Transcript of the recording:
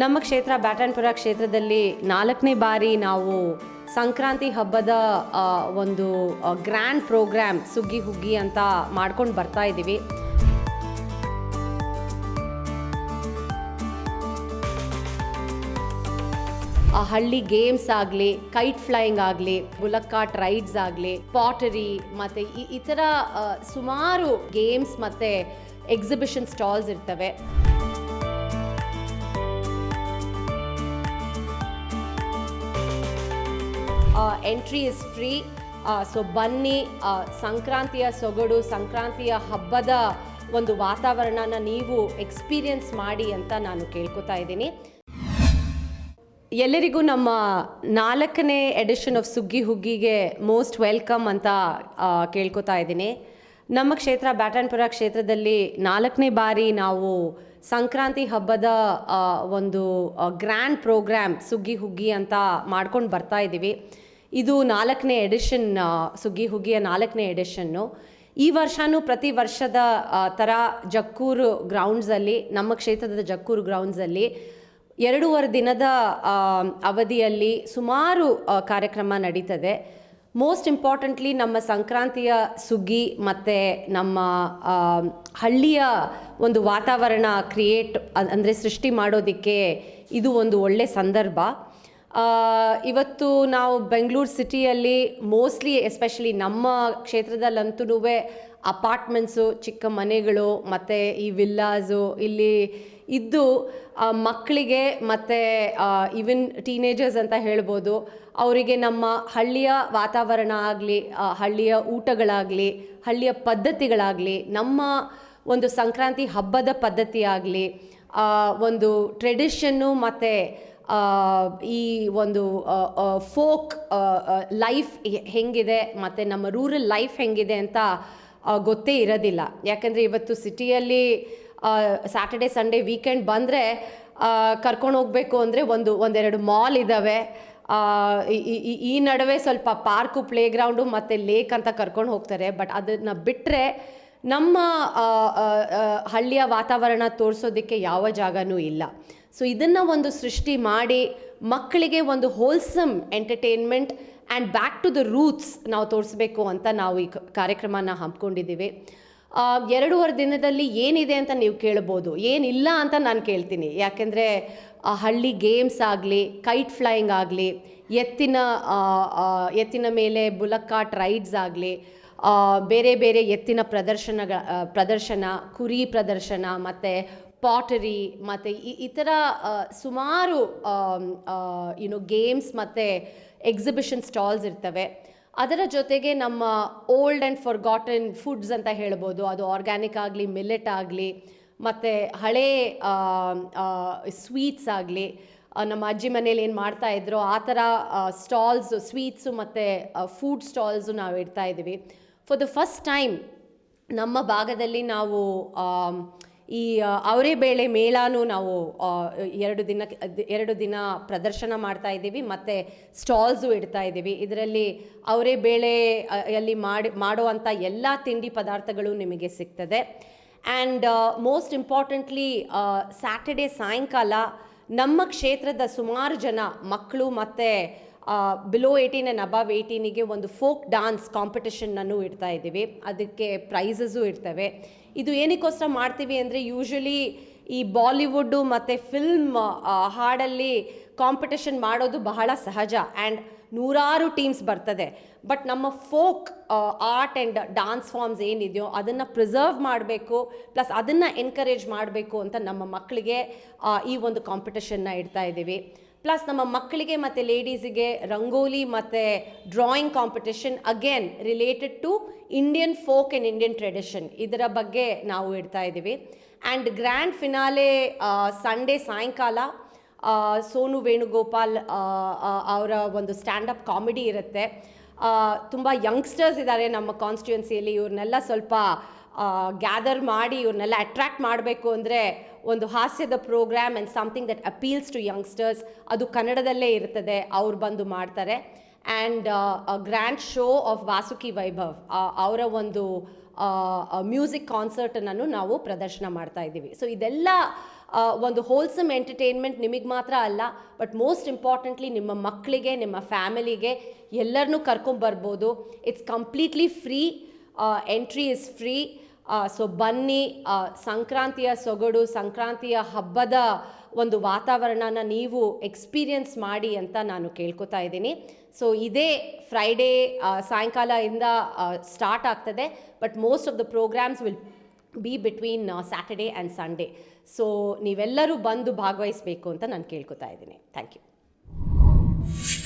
ನಮ್ಮ ಕ್ಷೇತ್ರ, ಬ್ಯಾಟನ್ಪುರ ಕ್ಷೇತ್ರದಲ್ಲಿ ನಾಲ್ಕನೇ ಬಾರಿ ನಾವು ಸಂಕ್ರಾಂತಿ ಹಬ್ಬದ ಒಂದು ಗ್ರ್ಯಾಂಡ್ ಪ್ರೋಗ್ರಾಮ್ ಸುಗ್ಗಿ ಹುಗ್ಗಿ ಅಂತ ಮಾಡ್ಕೊಂಡು ಬರ್ತಾ ಇದ್ದೀವಿ ಆ ಹಳ್ಳಿ ಗೇಮ್ಸ್ ಆಗಲಿ ಕೈಟ್ ಫ್ಲೈಯಿಂಗ್ ಆಗಲಿ, ಗುಲಕ್ಕಾಟ್ ರೈಡ್ಸ್ ಆಗಲಿ ಪಾಟರಿ ಮತ್ತು ಈ ಥರ ಸುಮಾರು ಗೇಮ್ಸ್ ಮತ್ತು ಎಕ್ಸಿಬಿಷನ್ ಸ್ಟಾಲ್ಸ್ ಇರ್ತವೆ. ಎಂಟ್ರಿ ಇಸ್ ಫ್ರೀ ಸೊ ಬನ್ನಿ ಸಂಕ್ರಾಂತಿಯ ಸೊಗಡು, ಸಂಕ್ರಾಂತಿಯ ಹಬ್ಬದ ಒಂದು ವಾತಾವರಣನ ನೀವು ಎಕ್ಸ್ಪೀರಿಯನ್ಸ್ ಮಾಡಿ ಅಂತ ನಾನು ಕೇಳ್ಕೊತಾ ಇದ್ದೀನಿ. ಎಲ್ಲರಿಗೂ ನಮ್ಮ ನಾಲ್ಕನೇ ಎಡಿಷನ್ ಆಫ್ ಸುಗ್ಗಿ ಹುಗ್ಗಿಗೆ ಮೋಸ್ಟ್ ವೆಲ್ಕಮ್ ಅಂತ ಕೇಳ್ಕೊತಾ ಇದ್ದೀನಿ. ನಮ್ಮ ಕ್ಷೇತ್ರ ಬ್ಯಾಟನ್ಪುರ ಕ್ಷೇತ್ರದಲ್ಲಿ ನಾಲ್ಕನೇ ಬಾರಿ ನಾವು ಸಂಕ್ರಾಂತಿ ಹಬ್ಬದ ಒಂದು ಗ್ರ್ಯಾಂಡ್ ಪ್ರೋಗ್ರಾಮ್ ಸುಗ್ಗಿ ಹುಗ್ಗಿ ಅಂತ ಮಾಡ್ಕೊಂಡು ಬರ್ತಾ ಇದ್ದೀವಿ. ಇದು ನಾಲ್ಕನೇ ಎಡಿಷನ್ ಸುಗ್ಗಿ ಹುಗ್ಗಿಯ ನಾಲ್ಕನೇ ಎಡಿಷನ್ನು ಈ ವರ್ಷವೂ ಪ್ರತಿ ವರ್ಷದ ಥರ ಜಕ್ಕೂರು ಗ್ರೌಂಡ್ಸಲ್ಲಿ ನಮ್ಮ ಕ್ಷೇತ್ರದ ಜಕ್ಕೂರು ಗ್ರೌಂಡ್ಸಲ್ಲಿ ಎರಡೂವರೆ ದಿನದ ಅವಧಿಯಲ್ಲಿ ಸುಮಾರು ಕಾರ್ಯಕ್ರಮ ನಡೀತದೆ. ಮೋಸ್ಟ್ ಇಂಪಾರ್ಟೆಂಟ್ಲಿ ನಮ್ಮ ಸಂಕ್ರಾಂತಿಯ ಸುಗ್ಗಿ ಮತ್ತು ನಮ್ಮ ಹಳ್ಳಿಯ ಒಂದು ವಾತಾವರಣ ಕ್ರಿಯೇಟ್ ಅಂದರೆ ಸೃಷ್ಟಿ ಮಾಡೋದಕ್ಕೆ ಇದು ಒಂದು ಒಳ್ಳೆಯ ಸಂದರ್ಭ. ಇವತ್ತು ನಾವು ಬೆಂಗಳೂರು ಸಿಟಿಯಲ್ಲಿ ಮೋಸ್ಟ್ಲಿ ಎಸ್ಪೆಷಲಿ ನಮ್ಮ ಕ್ಷೇತ್ರದಲ್ಲಂತೂ ಅಪಾರ್ಟ್ಮೆಂಟ್ಸು, ಚಿಕ್ಕ ಮನೆಗಳು, ಮತ್ತು ಈ ವಿಲ್ಲಾಸು ಇಲ್ಲಿ ಇದ್ದು ಮಕ್ಕಳಿಗೆ ಮತ್ತು ಈವನ್ ಟೀನೇಜರ್ಸ್ ಅಂತ ಹೇಳ್ಬೋದು, ಅವರಿಗೆ ನಮ್ಮ ಹಳ್ಳಿಯ ವಾತಾವರಣ ಆಗಲಿ ಹಳ್ಳಿಯ ಊಟಗಳಾಗಲಿ, ಹಳ್ಳಿಯ ಪದ್ಧತಿಗಳಾಗಲಿ, ನಮ್ಮ ಒಂದು ಸಂಕ್ರಾಂತಿ ಹಬ್ಬದ ಪದ್ಧತಿ ಆಗಲಿ ಒಂದು ಟ್ರೆಡಿಷನ್ನು ಮತ್ತು ಈ ಒಂದು ಫೋಕ್ ಲೈಫ್ ಹೆಂಗಿದೆ, ಮತ್ತು ನಮ್ಮ ರೂರಲ್ ಲೈಫ್ ಹೆಂಗಿದೆ ಅಂತ ಗೊತ್ತೇ ಇರೋದಿಲ್ಲ. ಯಾಕಂದರೆ ಇವತ್ತು ಸಿಟಿಯಲ್ಲಿ ಸ್ಯಾಟರ್ಡೆ ಸಂಡೇ ವೀಕೆಂಡ್ ಬಂದರೆ ಕರ್ಕೊಂಡು ಹೋಗಬೇಕು ಅಂದರೆ ಒಂದು, ಒಂದೆರಡು ಮಾಲ್ ಇದ್ದಾವೆ ಈ- ನಡುವೆ ಸ್ವಲ್ಪ ಪಾರ್ಕು ಪ್ಲೇಗ್ರೌಂಡು ಮತ್ತು ಲೇಕ್ ಅಂತ ಕರ್ಕೊಂಡು ಹೋಗ್ತಾರೆ. ಬಟ್ ಅದನ್ನು ಬಿಟ್ಟರೆ ನಮ್ಮ ಹಳ್ಳಿಯ ವಾತಾವರಣ ತೋರಿಸೋದಕ್ಕೆ ಯಾವ ಜಾಗನೂ ಇಲ್ಲ. ಸೊ ಇದನ್ನು ಒಂದು ಸೃಷ್ಟಿ ಮಾಡಿ ಮಕ್ಕಳಿಗೆ ಒಂದು wholesome entertainment and back to the roots ನಾವು ತೋರಿಸ್ಬೇಕು ಅಂತ ನಾವು ಈ ಕಾರ್ಯಕ್ರಮನ ಹಮ್ಮಿಕೊಂಡಿದ್ದೀವಿ. ಎರಡೂವರೆ ದಿನದಲ್ಲಿ ಏನಿದೆ ಅಂತ ನೀವು ಕೇಳ್ಬೋದು. ಏನಿಲ್ಲ ಅಂತ ನಾನು ಕೇಳ್ತೀನಿ. ಯಾಕೆಂದರೆ ಹಳ್ಳಿ ಗೇಮ್ಸ್ ಆಗಲಿ ಕೈಟ್ ಫ್ಲೈಯಿಂಗ್ ಆಗಲಿ, ಎತ್ತಿನ ಎತ್ತಿನ ಮೇಲೆ ಬುಲಕ್ಕಾಟ್ ರೈಡ್ಸ್ ಆಗಲಿ ಬೇರೆ ಬೇರೆ ಎತ್ತಿನ ಪ್ರದರ್ಶನಗಳ ಪ್ರದರ್ಶನ, ಕುರಿ ಪ್ರದರ್ಶನ, ಮತ್ತು ಪಾಟರಿ ಮತ್ತು ಈ ಥರ ಸುಮಾರು ಏನು ಗೇಮ್ಸ್ ಮತ್ತು ಎಕ್ಸಿಬಿಷನ್ ಸ್ಟಾಲ್ಸ್ ಇರ್ತವೆ. ಅದರ ಜೊತೆಗೆ ನಮ್ಮ old and forgotten foods ಅಂತ ಹೇಳ್ಬೋದು. ಅದು ಆರ್ಗ್ಯಾನಿಕ್ ಆಗಲಿ ಮಿಲ್ಲೆಟ್ ಆಗಲಿ, ಮತ್ತು ಹಳೆ ಸ್ವೀಟ್ಸ್ ಆಗಲಿ ನಮ್ಮ ಅಜ್ಜಿ ಮನೇಲಿ ಏನು ಮಾಡ್ತಾ ಇದ್ರು ಆ ಥರ ಸ್ಟಾಲ್ಸು ಸ್ವೀಟ್ಸು ಮತ್ತು ಫುಡ್ ಸ್ಟಾಲ್ಸು ನಾವು ಇಡ್ತಾ ಇದ್ದೀವಿ. ಫಾರ್ ದ ಫಸ್ಟ್ ಟೈಮ್ ನಮ್ಮ ಭಾಗದಲ್ಲಿ ನಾವು ಈ ಅವರೇ ಬೇಳೆ ಮೇಳನೂ ನಾವು ಎರಡು ದಿನ ಎರಡು ದಿನ ಪ್ರದರ್ಶನ ಮಾಡ್ತಾ ಇದ್ದೀವಿ ಮತ್ತು ಸ್ಟಾಲ್ಸು ಇಡ್ತಾ ಇದ್ದೀವಿ. ಇದರಲ್ಲಿ ಅವರೇ ಬೇಳೆ ಆ, ಯಲ್ಲಿ ಮಾಡಿ ಮಾಡುವಂಥ ಎಲ್ಲ ತಿಂಡಿ ಪದಾರ್ಥಗಳು ನಿಮಗೆ ಸಿಗ್ತದೆ. ಆ್ಯಂಡ್ ಮೋಸ್ಟ್ ಇಂಪಾರ್ಟೆಂಟ್ಲಿ ಸ್ಯಾಟರ್ಡೇ ಸಾಯಂಕಾಲ ನಮ್ಮ ಕ್ಷೇತ್ರದ ಸುಮಾರು ಜನ ಮಕ್ಕಳು ಮತ್ತು ಬಿಲೋ ಏಯ್ಟೀನ್ ಆ್ಯಂಡ್ ಅಬವ್ ಏಯ್ಟೀನಿಗೆ ಒಂದು ಫೋಕ್ ಡಾನ್ಸ್ ಕಾಂಪಿಟೇಷನ್ನೂ ಇಡ್ತಾ ಇದ್ದೀವಿ. ಅದಕ್ಕೆ ಪ್ರೈಸಸ್ಸು ಇರ್ತವೆ. ಇದು ಏನಕ್ಕೋಸ್ಕರ ಮಾಡ್ತೀವಿ ಅಂದರೆ ಯೂಶ್ವಲಿ ಈ ಬಾಲಿವುಡ್ಡು ಮತ್ತು ಫಿಲ್ಮ್ ಹಾಡಲ್ಲಿ ಕಾಂಪಿಟೇಷನ್ ಮಾಡೋದು ಬಹಳ ಸಹಜ ಆ್ಯಂಡ್ ನೂರಾರು ಟೀಮ್ಸ್ ಬರ್ತದೆ. ಬಟ್ ನಮ್ಮ folk art and dance forms ಏನಿದೆಯೋ ಅದನ್ನು ಪ್ರಿಸರ್ವ್ ಮಾಡಬೇಕು ಪ್ಲಸ್ ಅದನ್ನು ಎನ್ಕರೇಜ್ ಮಾಡಬೇಕು ಅಂತ ನಮ್ಮ ಮಕ್ಕಳಿಗೆ ಈ ಒಂದು ಕಾಂಪಿಟೇಷನ್ನ ಇಡ್ತಾ ಇದ್ದೀವಿ. ಪ್ಲಸ್ ನಮ್ಮ ಮಕ್ಕಳಿಗೆ ಮತ್ತು ಲೇಡೀಸಿಗೆ ರಂಗೋಲಿ ಮತ್ತು drawing competition again related to Indian folk and Indian tradition ಇದರ ಬಗ್ಗೆ ನಾವು ಇಡ್ತಾ ಇದ್ದೀವಿ. ಆ್ಯಂಡ್ ಗ್ರ್ಯಾಂಡ್ ಫಿನಾಲೆ ಸಂಡೇ ಸಾಯಂಕಾಲ ಸೋನು ವೇಣುಗೋಪಾಲ್ ಅವರ ಒಂದು ಸ್ಟ್ಯಾಂಡಪ್ ಕಾಮಿಡಿ ಇರುತ್ತೆ. ತುಂಬ ಯಂಗ್ಸ್ಟರ್ಸ್ ಇದ್ದಾರೆ ನಮ್ಮ ಕಾನ್ಸ್ಟಿಟ್ಯೂನ್ಸಿಯಲ್ಲಿ ಇವ್ರನ್ನೆಲ್ಲ ಸ್ವಲ್ಪ ಗ್ಯಾದರ್ ಮಾಡಿ ಇವ್ರನ್ನೆಲ್ಲ ಅಟ್ರ್ಯಾಕ್ಟ್ ಮಾಡಬೇಕು ಅಂದರೆ ಒಂದು ಹಾಸ್ಯದ programme and something that appeals to youngsters ಅದು ಕನ್ನಡದಲ್ಲೇ ಇರ್ತದೆ, ಅವ್ರು ಬಂದು ಮಾಡ್ತಾರೆ. And grand show of Vasuki Vaibhav ಅವರ ಒಂದು ಮ್ಯೂಸಿಕ್ ಕಾನ್ಸರ್ಟನ್ನು ನಾವು ಪ್ರದರ್ಶನ ಮಾಡ್ತಾ ಇದ್ದೀವಿ. ಸೊ ಇದೆಲ್ಲ ಒಂದು ಹೋಲ್ಸಮ್ ಎಂಟರ್ಟೈನ್ಮೆಂಟ್ ನಿಮಗೆ ಮಾತ್ರ ಅಲ್ಲ ಬಟ್ ಮೋಸ್ಟ್ ಇಂಪಾರ್ಟೆಂಟ್ಲಿ ನಿಮ್ಮ ಮಕ್ಕಳಿಗೆ ನಿಮ್ಮ ಫ್ಯಾಮಿಲಿಗೆ ಎಲ್ಲರನ್ನೂ ಕರ್ಕೊಂಬರ್ಬೋದು it's completely free entry is free so ಬನ್ನಿ ಸಂಕ್ರಾಂತಿಯ ಸೊಗಡು, ಸಂಕ್ರಾಂತಿಯ ಹಬ್ಬದ ಒಂದು ವಾತಾವರಣನ ನೀವು ಎಕ್ಸ್ಪೀರಿಯನ್ಸ್ ಮಾಡಿ ಅಂತ ನಾನು ಕೇಳ್ಕೊತಾ ಇದ್ದೀನಿ. ಸೊ ಇದೇ ಫ್ರೈಡೇ ಸಾಯಂಕಾಲದಿಂದ ಸ್ಟಾರ್ಟ್ ಆಗ್ತದೆ. But most of the programmes will be between Saturday and Sunday so ನೀವೆಲ್ಲರೂ ಬಂದು ಭಾಗವಹಿಸಬೇಕು ಅಂತ ನಾನು ಕೇಳ್ಕೊತಾ ಇದ್ದೀನಿ. Thank you